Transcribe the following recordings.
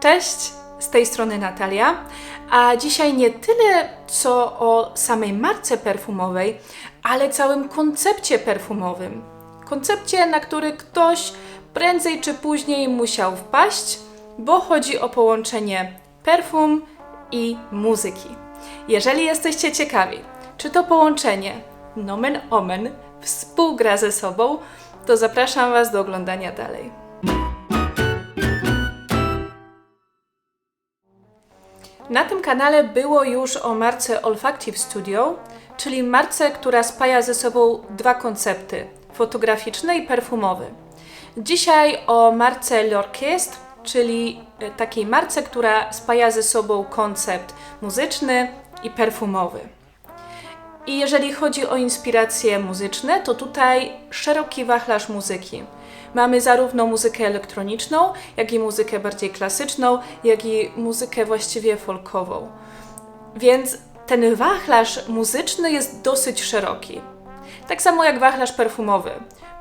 Cześć, z tej strony Natalia. A dzisiaj nie tyle co o samej marce perfumowej, ale całym koncepcie perfumowym. Koncepcie, na który ktoś prędzej czy później musiał wpaść, bo chodzi o połączenie perfum i muzyki. Jeżeli jesteście ciekawi, czy to połączenie nomen omen współgra ze sobą, to zapraszam Was do oglądania dalej. Na tym kanale było już o marce Olfactive Studio, czyli marce, która spaja ze sobą dwa koncepty fotograficzny i perfumowy. Dzisiaj o marce L'Orchestre, czyli e, takiej marce, która spaja ze sobą koncept muzyczny i perfumowy. I jeżeli chodzi o inspiracje muzyczne, to tutaj szeroki wachlarz muzyki. Mamy zarówno muzykę elektroniczną, jak i muzykę bardziej klasyczną, jak i muzykę właściwie folkową. Więc ten wachlarz muzyczny jest dosyć szeroki. Tak samo jak wachlarz perfumowy,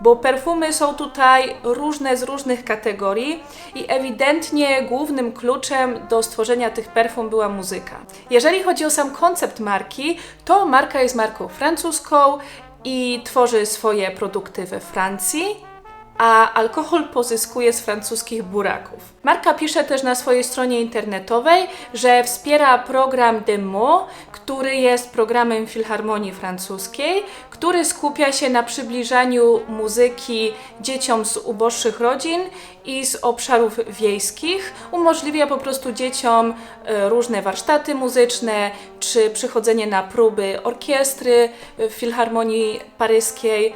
bo perfumy są tutaj różne z różnych kategorii i ewidentnie głównym kluczem do stworzenia tych perfum była muzyka. Jeżeli chodzi o sam koncept marki, to marka jest marką francuską i tworzy swoje produkty we Francji, a alkohol pozyskuje z francuskich buraków. Marka pisze też na swojej stronie internetowej, że wspiera program Demo, który jest programem Filharmonii Francuskiej, który skupia się na przybliżaniu muzyki dzieciom z uboższych rodzin i z obszarów wiejskich. Umożliwia po prostu dzieciom e, różne warsztaty muzyczne czy przychodzenie na próby orkiestry w Filharmonii Paryskiej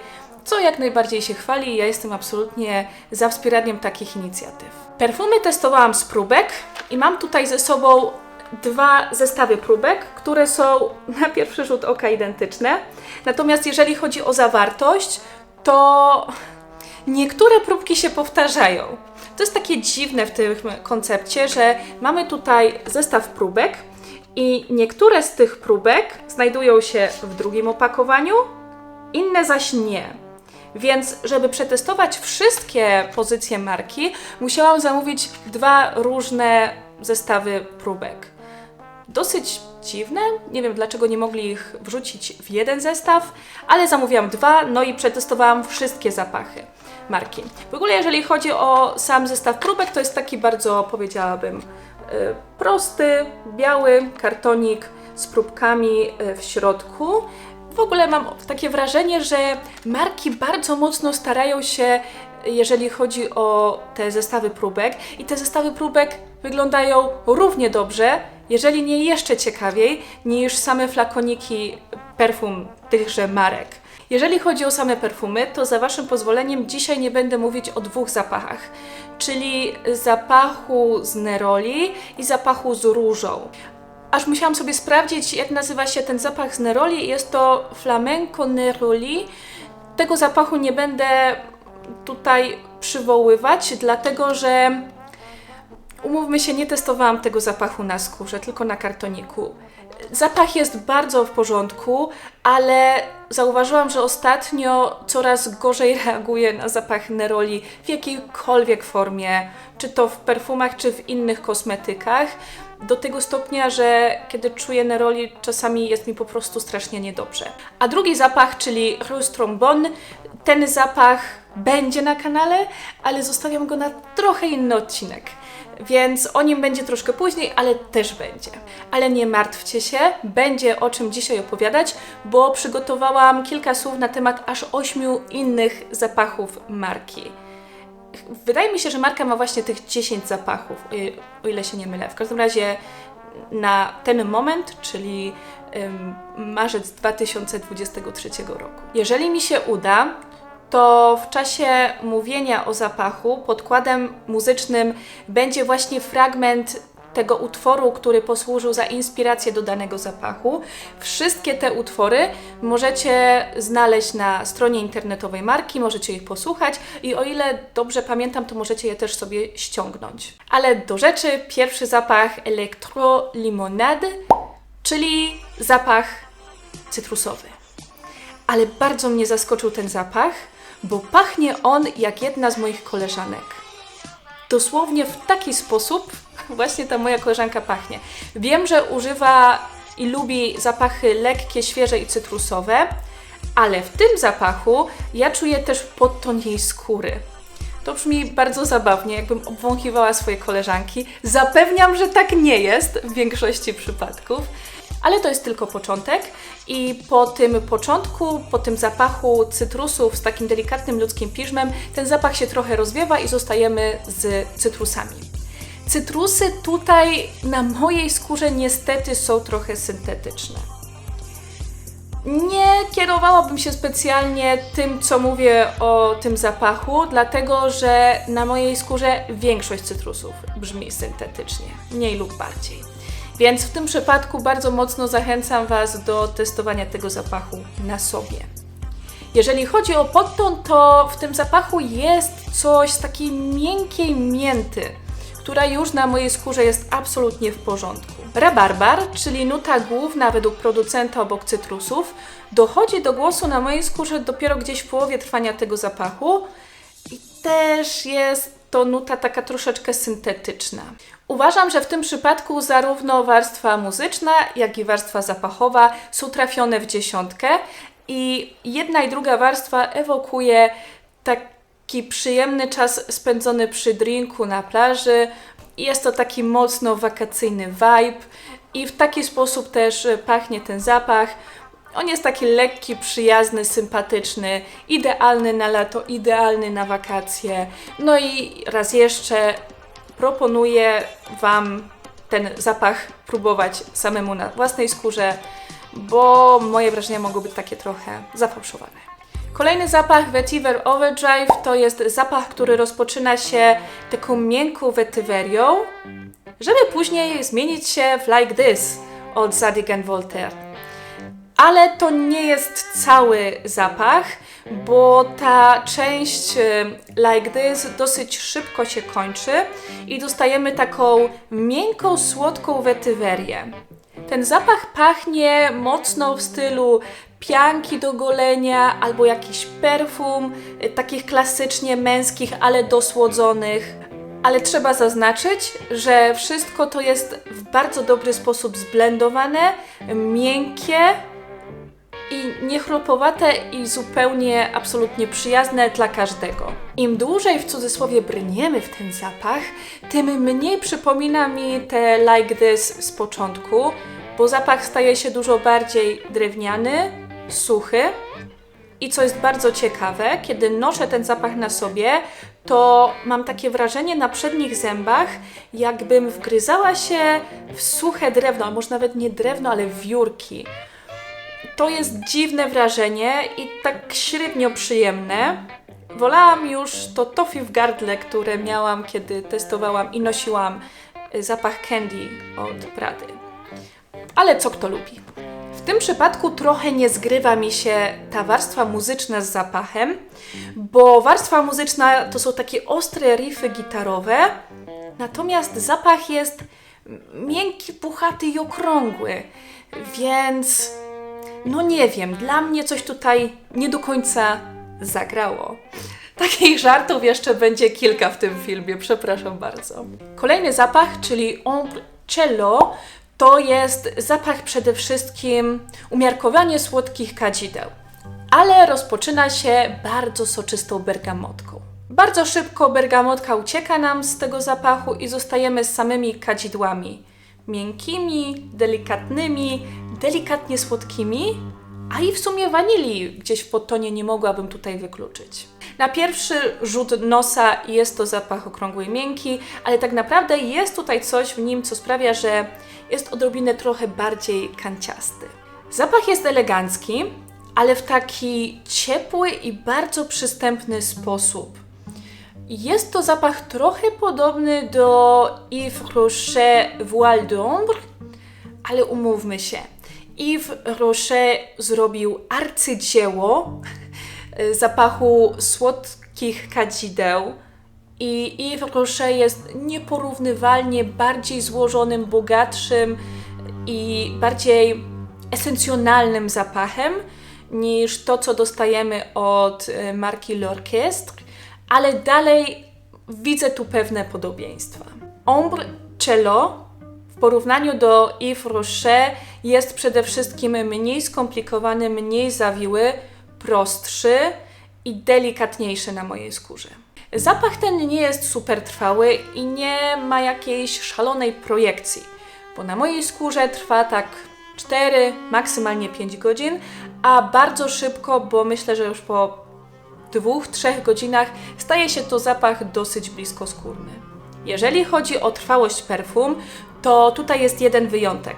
co jak najbardziej się chwali i ja jestem absolutnie za wspieraniem takich inicjatyw. Perfumy testowałam z próbek i mam tutaj ze sobą dwa zestawy próbek, które są na pierwszy rzut oka identyczne. Natomiast jeżeli chodzi o zawartość, to niektóre próbki się powtarzają. To jest takie dziwne w tym koncepcie, że mamy tutaj zestaw próbek i niektóre z tych próbek znajdują się w drugim opakowaniu, inne zaś nie. Więc, żeby przetestować wszystkie pozycje marki, musiałam zamówić dwa różne zestawy próbek. Dosyć dziwne, nie wiem dlaczego nie mogli ich wrzucić w jeden zestaw, ale zamówiłam dwa, no i przetestowałam wszystkie zapachy marki. W ogóle, jeżeli chodzi o sam zestaw próbek, to jest taki bardzo, powiedziałabym, y, prosty, biały kartonik z próbkami y, w środku w ogóle mam takie wrażenie, że marki bardzo mocno starają się, jeżeli chodzi o te zestawy próbek, i te zestawy próbek wyglądają równie dobrze, jeżeli nie jeszcze ciekawiej, niż same flakoniki perfum tychże marek. Jeżeli chodzi o same perfumy, to za Waszym pozwoleniem dzisiaj nie będę mówić o dwóch zapachach, czyli zapachu z neroli i zapachu z różą aż musiałam sobie sprawdzić, jak nazywa się ten zapach z Neroli. Jest to Flamenco Neroli. Tego zapachu nie będę tutaj przywoływać, dlatego że umówmy się, nie testowałam tego zapachu na skórze, tylko na kartoniku. Zapach jest bardzo w porządku, ale zauważyłam, że ostatnio coraz gorzej reaguje na zapach neroli w jakiejkolwiek formie, czy to w perfumach, czy w innych kosmetykach do tego stopnia, że kiedy czuję neroli, czasami jest mi po prostu strasznie niedobrze. A drugi zapach, czyli Rose Trombone, ten zapach będzie na kanale, ale zostawiam go na trochę inny odcinek. Więc o nim będzie troszkę później, ale też będzie. Ale nie martwcie się, będzie o czym dzisiaj opowiadać, bo przygotowałam kilka słów na temat aż ośmiu innych zapachów marki. Wydaje mi się, że marka ma właśnie tych 10 zapachów, o ile się nie mylę. W każdym razie na ten moment, czyli marzec 2023 roku. Jeżeli mi się uda, to w czasie mówienia o zapachu podkładem muzycznym będzie właśnie fragment tego utworu, który posłużył za inspirację do danego zapachu. Wszystkie te utwory możecie znaleźć na stronie internetowej marki, możecie ich posłuchać i o ile dobrze pamiętam, to możecie je też sobie ściągnąć. Ale do rzeczy, pierwszy zapach Electro Limonade, czyli zapach cytrusowy. Ale bardzo mnie zaskoczył ten zapach, bo pachnie on jak jedna z moich koleżanek. Dosłownie w taki sposób, właśnie ta moja koleżanka pachnie. Wiem, że używa i lubi zapachy lekkie, świeże i cytrusowe, ale w tym zapachu ja czuję też podton jej skóry. To brzmi bardzo zabawnie, jakbym obwąchiwała swoje koleżanki. Zapewniam, że tak nie jest w większości przypadków, ale to jest tylko początek i po tym początku, po tym zapachu cytrusów z takim delikatnym ludzkim piżmem, ten zapach się trochę rozwiewa i zostajemy z cytrusami. Cytrusy tutaj na mojej skórze niestety są trochę syntetyczne. Nie kierowałabym się specjalnie tym, co mówię o tym zapachu, dlatego że na mojej skórze większość cytrusów brzmi syntetycznie, mniej lub bardziej. Więc w tym przypadku bardzo mocno zachęcam Was do testowania tego zapachu na sobie. Jeżeli chodzi o podton, to w tym zapachu jest coś z takiej miękkiej mięty, która już na mojej skórze jest absolutnie w porządku. Rabarbar, czyli nuta główna według producenta obok cytrusów, dochodzi do głosu na mojej skórze dopiero gdzieś w połowie trwania tego zapachu i też jest to nuta taka troszeczkę syntetyczna. Uważam, że w tym przypadku zarówno warstwa muzyczna, jak i warstwa zapachowa są trafione w dziesiątkę i jedna i druga warstwa ewokuje taki przyjemny czas spędzony przy drinku na plaży. Jest to taki mocno wakacyjny vibe i w taki sposób też pachnie ten zapach. On jest taki lekki, przyjazny, sympatyczny, idealny na lato, idealny na wakacje. No i raz jeszcze proponuję Wam ten zapach próbować samemu na własnej skórze, bo moje wrażenia mogą być takie trochę zafałszowane. Kolejny zapach Vetiver Overdrive to jest zapach, który rozpoczyna się taką miękką wetywerią, żeby później zmienić się w Like This od Zadig Voltaire ale to nie jest cały zapach, bo ta część y, like this dosyć szybko się kończy i dostajemy taką miękką, słodką wetywerię. Ten zapach pachnie mocno w stylu pianki do golenia albo jakiś perfum, y, takich klasycznie męskich, ale dosłodzonych. Ale trzeba zaznaczyć, że wszystko to jest w bardzo dobry sposób zblendowane, miękkie, i niechropowate i zupełnie absolutnie przyjazne dla każdego. Im dłużej w cudzysłowie brniemy w ten zapach, tym mniej przypomina mi te like this z początku, bo zapach staje się dużo bardziej drewniany, suchy. I co jest bardzo ciekawe, kiedy noszę ten zapach na sobie, to mam takie wrażenie na przednich zębach, jakbym wgryzała się w suche drewno, a może nawet nie drewno, ale wiórki to jest dziwne wrażenie i tak średnio przyjemne. Wolałam już to toffee w gardle, które miałam, kiedy testowałam i nosiłam y, zapach candy od Prady. Ale co kto lubi. Tym przypadku trochę nie zgrywa mi się ta warstwa muzyczna z zapachem, bo warstwa muzyczna to są takie ostre riffy gitarowe, natomiast zapach jest miękki, puchaty i okrągły, więc no nie wiem, dla mnie coś tutaj nie do końca zagrało. Takich żartów jeszcze będzie kilka w tym filmie, przepraszam bardzo. Kolejny zapach, czyli ombre cello, to jest zapach przede wszystkim umiarkowanie słodkich kadzideł, ale rozpoczyna się bardzo soczystą bergamotką. Bardzo szybko bergamotka ucieka nam z tego zapachu i zostajemy z samymi kadzidłami. Miękkimi, delikatnymi, delikatnie słodkimi, a i w sumie wanilii gdzieś w podtonie nie mogłabym tutaj wykluczyć. Na pierwszy rzut nosa jest to zapach okrągły i miękki, ale tak naprawdę jest tutaj coś w nim, co sprawia, że jest odrobinę trochę bardziej kanciasty. Zapach jest elegancki, ale w taki ciepły i bardzo przystępny sposób. Jest to zapach trochę podobny do Yves Rocher Voile d'Ombre, ale umówmy się – Yves Rocher zrobił arcydzieło zapachu słodkich kadzideł. I Yves Rocher jest nieporównywalnie bardziej złożonym, bogatszym i bardziej esencjonalnym zapachem niż to, co dostajemy od e, marki L'Orchestre, ale dalej widzę tu pewne podobieństwa. Ombre Limoncello w porównaniu do Yves Rocher jest przede wszystkim mniej skomplikowany, mniej zawiły, prostszy i delikatniejszy na mojej skórze. Zapach ten nie jest super trwały i nie ma jakiejś szalonej projekcji, bo na mojej skórze trwa tak 4, maksymalnie 5 godzin, a bardzo szybko, bo myślę, że już po dwóch, trzech godzinach staje się to zapach dosyć bliskoskórny. Jeżeli chodzi o trwałość perfum, to tutaj jest jeden wyjątek,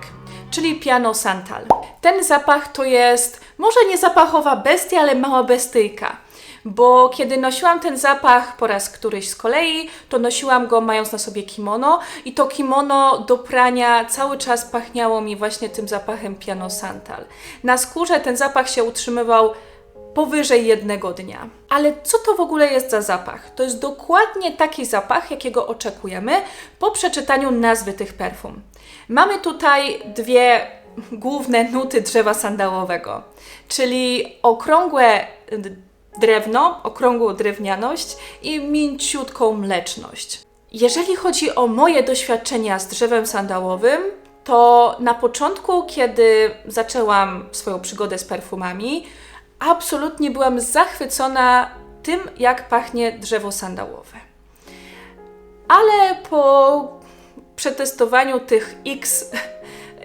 czyli Piano Santal. Ten zapach to jest może nie zapachowa bestia, ale mała bestyjka. Bo kiedy nosiłam ten zapach po raz któryś z kolei, to nosiłam go mając na sobie kimono i to kimono do prania cały czas pachniało mi właśnie tym zapachem Piano Santal. Na skórze ten zapach się utrzymywał powyżej jednego dnia. Ale co to w ogóle jest za zapach? To jest dokładnie taki zapach, jakiego oczekujemy po przeczytaniu nazwy tych perfum. Mamy tutaj dwie główne nuty drzewa sandałowego, czyli okrągłe drewno, okrągłą drewnianość i mięciutką mleczność. Jeżeli chodzi o moje doświadczenia z drzewem sandałowym, to na początku, kiedy zaczęłam swoją przygodę z perfumami, absolutnie byłam zachwycona tym, jak pachnie drzewo sandałowe. Ale po przetestowaniu tych X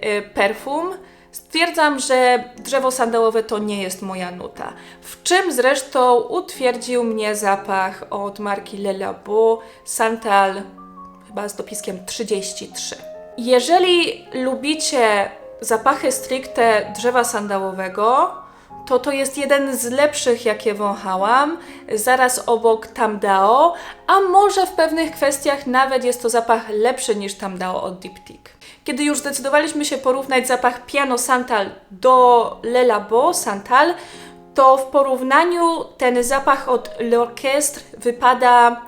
y, perfum stwierdzam, że drzewo sandałowe to nie jest moja nuta. W czym zresztą utwierdził mnie zapach od marki Le Labo Santal chyba z dopiskiem 33. Jeżeli lubicie zapachy stricte drzewa sandałowego, to to jest jeden z lepszych, jakie wąchałam, zaraz obok Tamdao, a może w pewnych kwestiach nawet jest to zapach lepszy niż Tamdao od Diptyque. Kiedy już zdecydowaliśmy się porównać zapach Piano Santal do Le Labo Santal, to w porównaniu ten zapach od L'Orchestre wypada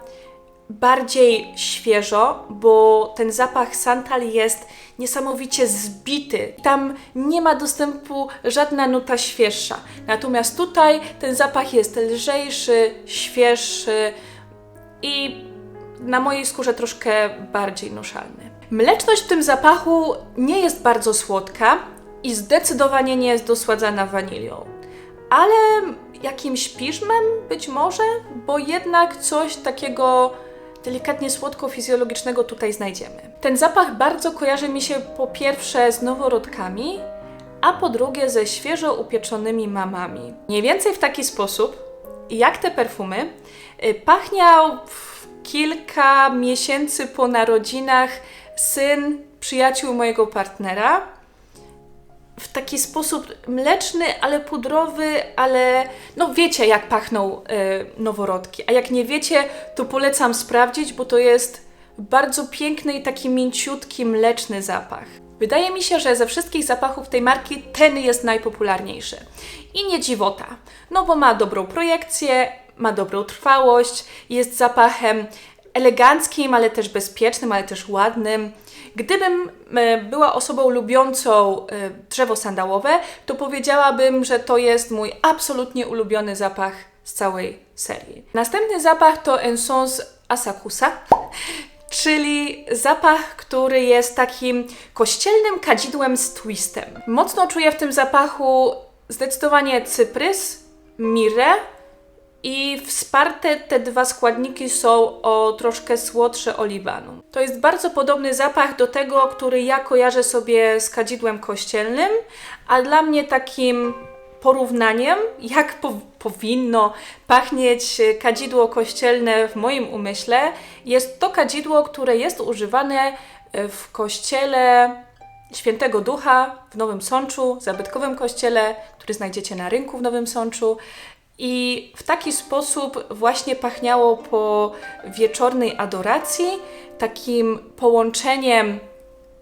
bardziej świeżo, bo ten zapach Santal jest niesamowicie zbity. Tam nie ma dostępu żadna nuta świeższa. Natomiast tutaj ten zapach jest lżejszy, świeższy i na mojej skórze troszkę bardziej noszalny. Mleczność w tym zapachu nie jest bardzo słodka i zdecydowanie nie jest dosładzana wanilią. Ale jakimś piżmem być może, bo jednak coś takiego delikatnie słodko-fizjologicznego tutaj znajdziemy. Ten zapach bardzo kojarzy mi się po pierwsze z noworodkami, a po drugie ze świeżo upieczonymi mamami. Mniej więcej w taki sposób, jak te perfumy, y, pachniał kilka miesięcy po narodzinach syn przyjaciół mojego partnera. W taki sposób mleczny, ale pudrowy, ale no wiecie jak pachną y, noworodki. A jak nie wiecie, to polecam sprawdzić, bo to jest bardzo piękny i taki mięciutki, mleczny zapach. Wydaje mi się, że ze wszystkich zapachów tej marki ten jest najpopularniejszy. I nie dziwota, no bo ma dobrą projekcję, ma dobrą trwałość, jest zapachem eleganckim, ale też bezpiecznym, ale też ładnym. Gdybym e, była osobą lubiącą e, drzewo sandałowe, to powiedziałabym, że to jest mój absolutnie ulubiony zapach z całej serii. Następny zapach to Ensons Asakusa, czyli zapach, który jest takim kościelnym kadzidłem z twistem. Mocno czuję w tym zapachu zdecydowanie cyprys, mirę, i wsparte te dwa składniki są o troszkę słodsze oliwanu. To jest bardzo podobny zapach do tego, który ja kojarzę sobie z kadzidłem kościelnym, a dla mnie takim porównaniem, jak po, powinno pachnieć kadzidło kościelne w moim umyśle, jest to kadzidło, które jest używane w kościele Świętego Ducha w Nowym Sączu, zabytkowym kościele, który znajdziecie na rynku w Nowym Sączu. I w taki sposób właśnie pachniało po wieczornej adoracji, takim połączeniem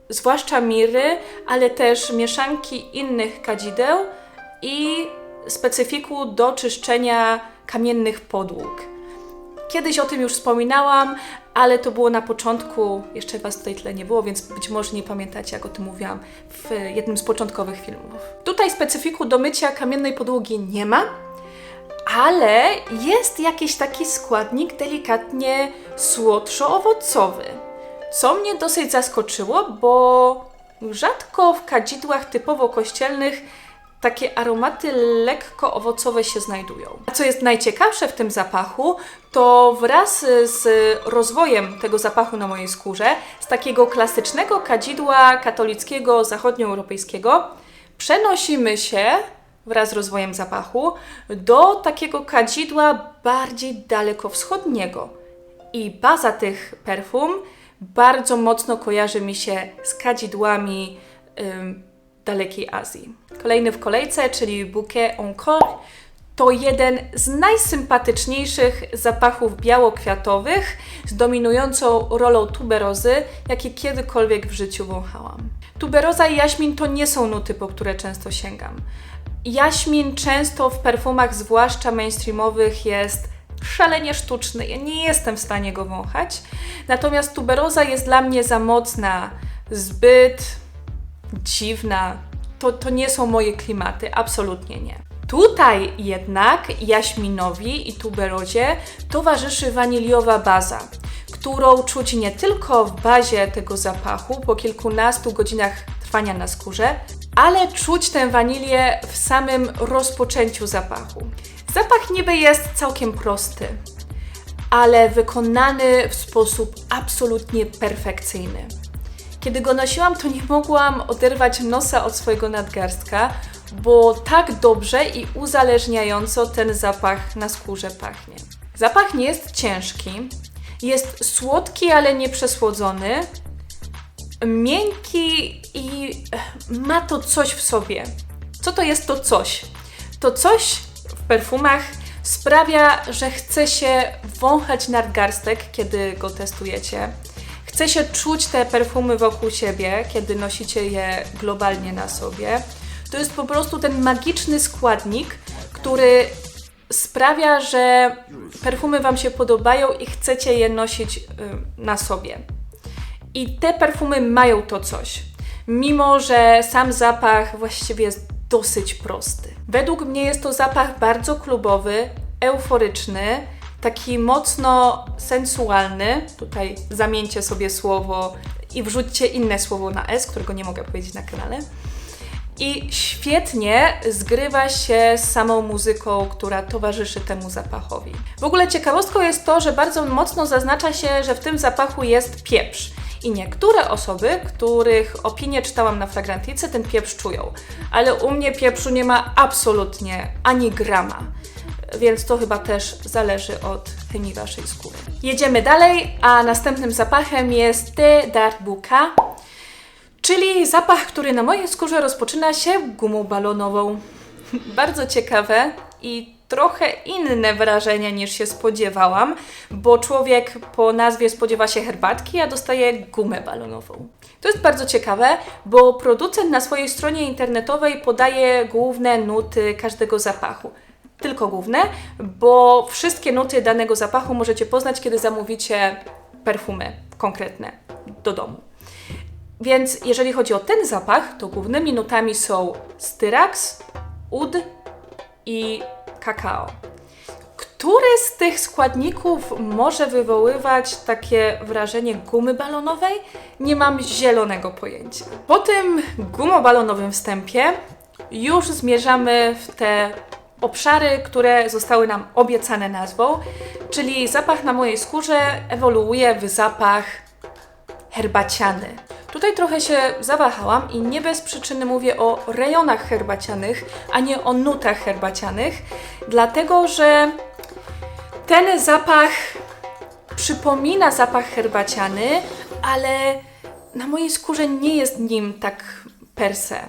zwłaszcza miry, ale też mieszanki innych kadzideł i specyfiku do czyszczenia kamiennych podłóg. Kiedyś o tym już wspominałam, ale to było na początku, jeszcze Was tutaj tyle nie było, więc być może nie pamiętacie, jak o tym mówiłam w jednym z początkowych filmów. Tutaj specyfiku do mycia kamiennej podłogi nie ma, ale jest jakiś taki składnik delikatnie słodszo-owocowy. co mnie dosyć zaskoczyło, bo rzadko w kadzidłach typowo kościelnych takie aromaty lekko owocowe się znajdują. A co jest najciekawsze w tym zapachu, to wraz z rozwojem tego zapachu na mojej skórze, z takiego klasycznego kadzidła katolickiego, zachodnioeuropejskiego, przenosimy się wraz z rozwojem zapachu do takiego kadzidła bardziej dalekowschodniego. I baza tych perfum bardzo mocno kojarzy mi się z kadzidłami ym, dalekiej Azji. Kolejny w kolejce, czyli Bouquet Encore, to jeden z najsympatyczniejszych zapachów białokwiatowych z dominującą rolą tuberozy, jakie kiedykolwiek w życiu wąchałam. Tuberoza i jaśmin to nie są nuty, po które często sięgam. Jaśmin często w perfumach, zwłaszcza mainstreamowych, jest szalenie sztuczny. Ja nie jestem w stanie go wąchać. Natomiast tuberoza jest dla mnie za mocna, zbyt dziwna. To, to nie są moje klimaty, absolutnie nie. Tutaj jednak jaśminowi i tuberozie towarzyszy waniliowa baza, którą czuć nie tylko w bazie tego zapachu po kilkunastu godzinach trwania na skórze, ale czuć tę wanilię w samym rozpoczęciu zapachu. Zapach niby jest całkiem prosty, ale wykonany w sposób absolutnie perfekcyjny. Kiedy go nosiłam, to nie mogłam oderwać nosa od swojego nadgarstka, bo tak dobrze i uzależniająco ten zapach na skórze pachnie. Zapach nie jest ciężki, jest słodki, ale nie przesłodzony, miękki ma to coś w sobie. Co to jest to coś? To coś w perfumach sprawia, że chce się wąchać nadgarstek, kiedy go testujecie. Chce się czuć te perfumy wokół siebie, kiedy nosicie je globalnie na sobie. To jest po prostu ten magiczny składnik, który sprawia, że perfumy Wam się podobają i chcecie je nosić y, na sobie. I te perfumy mają to coś, mimo że sam zapach właściwie jest dosyć prosty. Według mnie jest to zapach bardzo klubowy, euforyczny, taki mocno sensualny. Tutaj zamieńcie sobie słowo i wrzućcie inne słowo na S, którego nie mogę powiedzieć na kanale. I świetnie zgrywa się z samą muzyką, która towarzyszy temu zapachowi. W ogóle ciekawostką jest to, że bardzo mocno zaznacza się, że w tym zapachu jest pieprz. I niektóre osoby, których opinie czytałam na fragrantice, ten pieprz czują. Ale u mnie pieprzu nie ma absolutnie ani grama. Więc to chyba też zależy od chemii waszej skóry. Jedziemy dalej, a następnym zapachem jest Te Darbuka, czyli zapach, który na mojej skórze rozpoczyna się gumą balonową. Bardzo ciekawe i trochę inne wrażenie niż się spodziewałam, bo człowiek po nazwie spodziewa się herbatki, a dostaje gumę balonową. To jest bardzo ciekawe, bo producent na swojej stronie internetowej podaje główne nuty każdego zapachu. Tylko główne, bo wszystkie nuty danego zapachu możecie poznać, kiedy zamówicie perfumy konkretne do domu. Więc jeżeli chodzi o ten zapach, to głównymi nutami są styrax, ud i kakao. Który z tych składników może wywoływać takie wrażenie gumy balonowej? Nie mam zielonego pojęcia. Po tym gumobalonowym wstępie już zmierzamy w te obszary, które zostały nam obiecane nazwą, czyli zapach na mojej skórze ewoluuje w zapach herbaciany. Tutaj trochę się zawahałam i nie bez przyczyny mówię o rejonach herbacianych, a nie o nutach herbacianych, dlatego że ten zapach przypomina zapach herbaciany, ale na mojej skórze nie jest nim tak per se.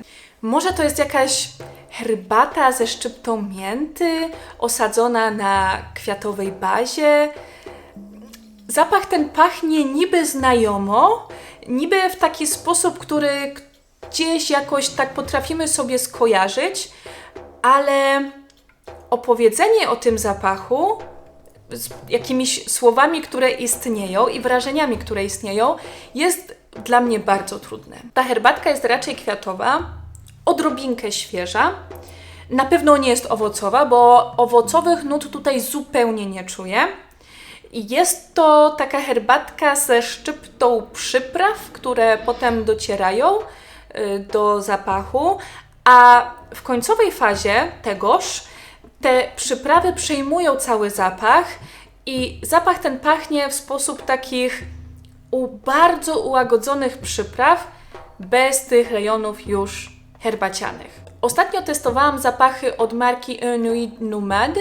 Może to jest jakaś herbata ze szczyptą mięty, osadzona na kwiatowej bazie. Zapach ten pachnie niby znajomo, niby w taki sposób, który gdzieś jakoś tak potrafimy sobie skojarzyć, ale opowiedzenie o tym zapachu z jakimiś słowami, które istnieją i wrażeniami, które istnieją, jest dla mnie bardzo trudne. Ta herbatka jest raczej kwiatowa, odrobinkę świeża. Na pewno nie jest owocowa, bo owocowych nut tutaj zupełnie nie czuję. Jest to taka herbatka ze szczyptą przypraw, które potem docierają y, do zapachu, a w końcowej fazie tegoż te przyprawy przejmują cały zapach i zapach ten pachnie w sposób takich u bardzo ułagodzonych przypraw, bez tych rejonów już herbacianych. Ostatnio testowałam zapachy od marki Un Nuit Nomade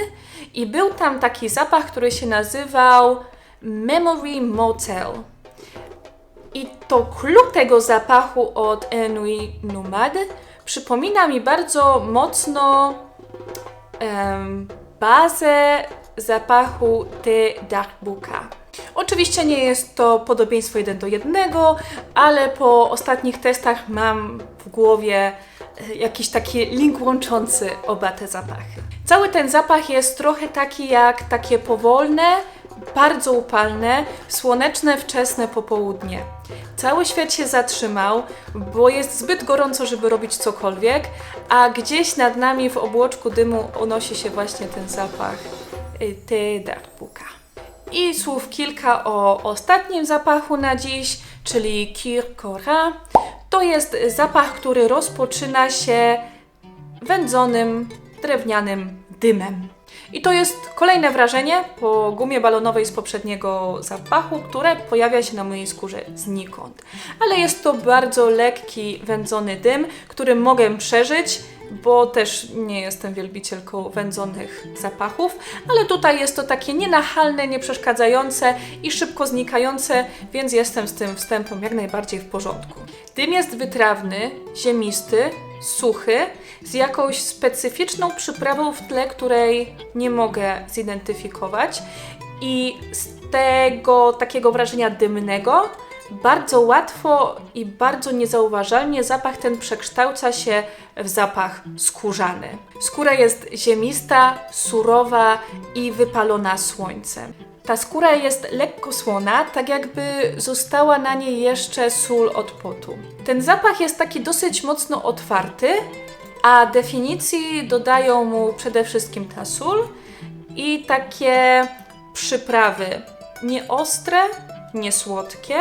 i był tam taki zapach, który się nazywał Memory Motel. I to klucz tego zapachu od Un Nuit Nomade przypomina mi bardzo mocno em, bazę zapachu The Dark Booka. Oczywiście nie jest to podobieństwo jeden do jednego, ale po ostatnich testach mam w głowie jakiś taki link łączący oba te zapachy. Cały ten zapach jest trochę taki jak takie powolne, bardzo upalne, słoneczne, wczesne popołudnie. Cały świat się zatrzymał, bo jest zbyt gorąco, żeby robić cokolwiek, a gdzieś nad nami w obłoczku dymu unosi się właśnie ten zapach y, The Dark Booka. I słów kilka o ostatnim zapachu na dziś, czyli Kir Kora. To jest zapach, który rozpoczyna się wędzonym, drewnianym dymem. I to jest kolejne wrażenie po gumie balonowej z poprzedniego zapachu, które pojawia się na mojej skórze znikąd. Ale jest to bardzo lekki, wędzony dym, który mogę przeżyć, bo też nie jestem wielbicielką wędzonych zapachów, ale tutaj jest to takie nienachalne, nieprzeszkadzające i szybko znikające, więc jestem z tym wstępem jak najbardziej w porządku. Dym jest wytrawny, ziemisty, suchy, z jakąś specyficzną przyprawą w tle, której nie mogę zidentyfikować. I z tego takiego wrażenia dymnego bardzo łatwo i bardzo niezauważalnie zapach ten przekształca się w zapach skórzany. Skóra jest ziemista, surowa i wypalona słońcem. Ta skóra jest lekko słona, tak jakby została na niej jeszcze sól od potu. Ten zapach jest taki dosyć mocno otwarty, a definicji dodają mu przede wszystkim ta sól i takie przyprawy nieostre, niesłodkie,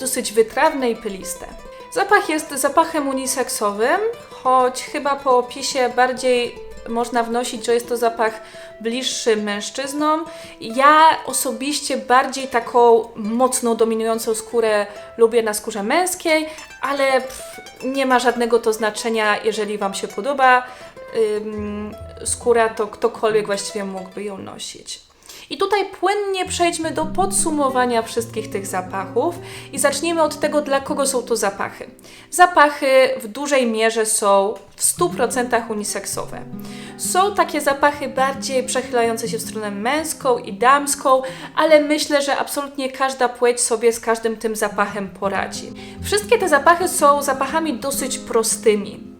dosyć wytrawne i pyliste. Zapach jest zapachem uniseksowym, choć chyba po opisie bardziej można wnosić, że jest to zapach bliższy mężczyznom. Ja osobiście bardziej taką mocno dominującą skórę lubię na skórze męskiej, ale pff, nie ma żadnego to znaczenia, jeżeli Wam się podoba skóra, to ktokolwiek właściwie mógłby ją nosić. I tutaj płynnie przejdźmy do podsumowania wszystkich tych zapachów i zacznijmy od tego, dla kogo są to zapachy. Zapachy w dużej mierze są w 100% uniseksowe. Są takie zapachy bardziej przechylające się w stronę męską i damską, ale myślę, że absolutnie każda płeć sobie z każdym tym zapachem poradzi. Wszystkie te zapachy są zapachami dosyć prostymi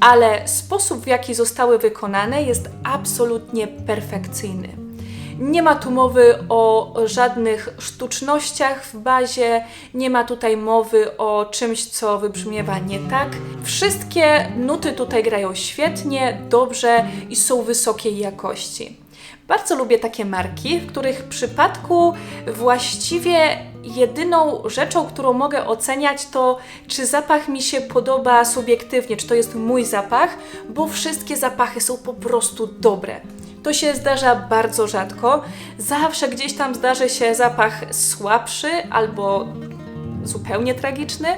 ale sposób w jaki zostały wykonane jest absolutnie perfekcyjny. Nie ma tu mowy o żadnych sztucznościach w bazie, nie ma tutaj mowy o czymś, co wybrzmiewa nie tak. Wszystkie nuty tutaj grają świetnie, dobrze i są wysokiej jakości. Bardzo lubię takie marki, w których przypadku właściwie jedyną rzeczą, którą mogę oceniać, to czy zapach mi się podoba subiektywnie, czy to jest mój zapach, bo wszystkie zapachy są po prostu dobre. To się zdarza bardzo rzadko. Zawsze gdzieś tam zdarzy się zapach słabszy albo zupełnie tragiczny.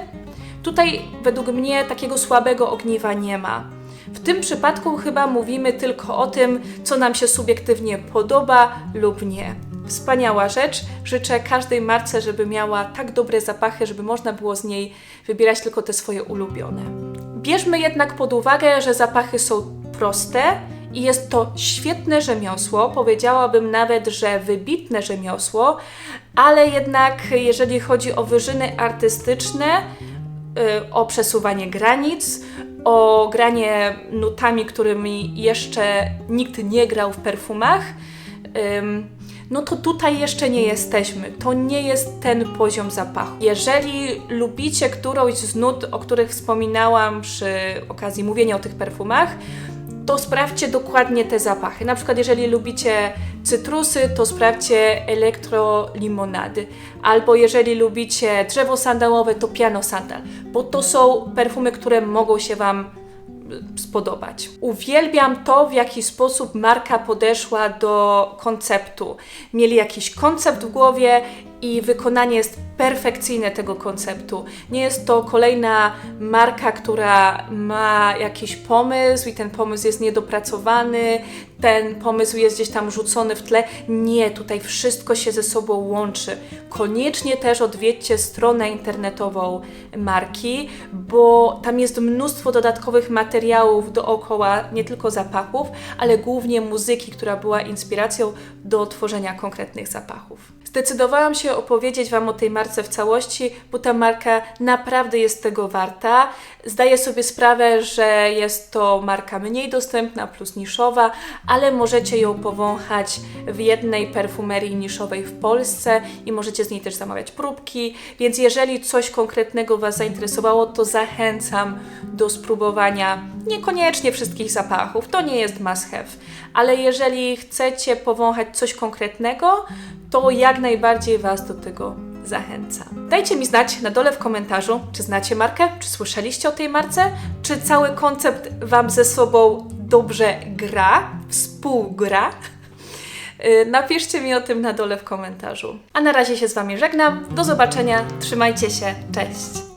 Tutaj według mnie takiego słabego ogniwa nie ma. W tym przypadku chyba mówimy tylko o tym, co nam się subiektywnie podoba lub nie. Wspaniała rzecz. Życzę każdej marce, żeby miała tak dobre zapachy, żeby można było z niej wybierać tylko te swoje ulubione. Bierzmy jednak pod uwagę, że zapachy są proste i jest to świetne rzemiosło, powiedziałabym nawet, że wybitne rzemiosło, ale jednak jeżeli chodzi o wyżyny artystyczne, y, o przesuwanie granic, o granie nutami, którymi jeszcze nikt nie grał w perfumach, no to tutaj jeszcze nie jesteśmy. To nie jest ten poziom zapachu. Jeżeli lubicie którąś z nut, o których wspominałam przy okazji mówienia o tych perfumach, to sprawdźcie dokładnie te zapachy. Na przykład, jeżeli lubicie cytrusy, to sprawdźcie elektrolimonady. Albo jeżeli lubicie drzewo sandałowe, to piano sandal, bo to są perfumy, które mogą się Wam spodobać. Uwielbiam to, w jaki sposób marka podeszła do konceptu. Mieli jakiś koncept w głowie i wykonanie jest perfekcyjne tego konceptu. Nie jest to kolejna marka, która ma jakiś pomysł i ten pomysł jest niedopracowany, ten pomysł jest gdzieś tam rzucony w tle. Nie, tutaj wszystko się ze sobą łączy. Koniecznie też odwiedźcie stronę internetową marki, bo tam jest mnóstwo dodatkowych materiałów dookoła, nie tylko zapachów, ale głównie muzyki, która była inspiracją do tworzenia konkretnych zapachów. Zdecydowałam się opowiedzieć Wam o tej marce w całości, bo ta marka naprawdę jest tego warta. Zdaję sobie sprawę, że jest to marka mniej dostępna plus niszowa, ale możecie ją powąchać w jednej perfumerii niszowej w Polsce i możecie z niej też zamawiać próbki. Więc jeżeli coś konkretnego Was zainteresowało, to zachęcam do spróbowania niekoniecznie wszystkich zapachów. To nie jest must have, ale jeżeli chcecie powąchać coś konkretnego, to jak najbardziej Was do tego zachęcam. Dajcie mi znać na dole w komentarzu, czy znacie markę, czy słyszeliście o tej marce, czy cały koncept Wam ze sobą dobrze gra, współgra. Yy, Napiszcie mi o tym na dole w komentarzu. A na razie się z Wami żegnam. Do zobaczenia. Trzymajcie się. Cześć.